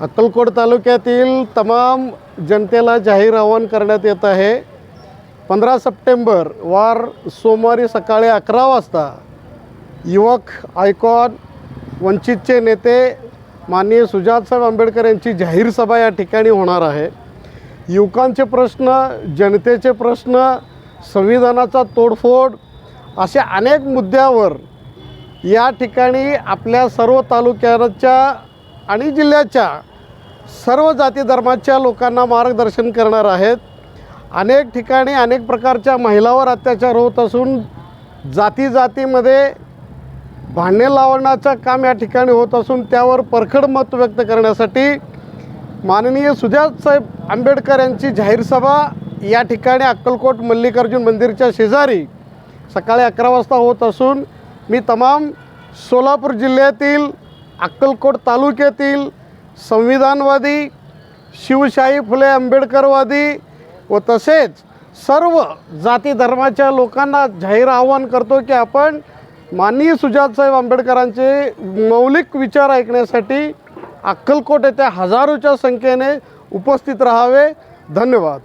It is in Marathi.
अक्कलकोट तालुक्यातील तमाम जनतेला जाहीर आवाहन करण्यात येत आहे. पंधरा सप्टेंबर वार सोमवारी सकाळी अकरा वाजता युवक आयकॉन वंचितचे नेते माननीय सुजातसाहेब आंबेडकर यांची जाहीर सभा या ठिकाणी होणार आहे. युवकांचे प्रश्न जनतेचे प्रश्न संविधानाचा तोडफोड अशा अनेक मुद्द्यावर या ठिकाणी आपल्या सर्व तालुक्यांच्या आणि जिल्ह्याच्या सर्व जाती धर्माच्या लोकांना मार्गदर्शन करणार आहेत. अनेक ठिकाणी अनेक प्रकारच्या महिलावर अत्याचार होत असून जाती जातीमध्ये भांडणे लावण्याचं काम या ठिकाणी होत असून त्यावर परखड मत व्यक्त करण्यासाठी माननीय सुजातसाहेब आंबेडकर यांची जाहीर सभा या ठिकाणी अक्कलकोट मल्लिकार्जुन मंदिरच्या शेजारी सकाळी अकरा वाजता होत असून मी तमाम सोलापूर जिल्ह्यातील अक्कलकोट तालुक्यातील संविधानवादी शिवशाही फुले आंबेडकरवादी व तसेच सर्व जाती धर्माच्या लोकांना जाहीर आवाहन करतो की आपण माननीय सुजातसाहेब आंबेडकरांचे मौलिक विचार ऐकण्यासाठी अक्कलकोट येथे हजारोच्या संख्येने उपस्थित राहावे. धन्यवाद.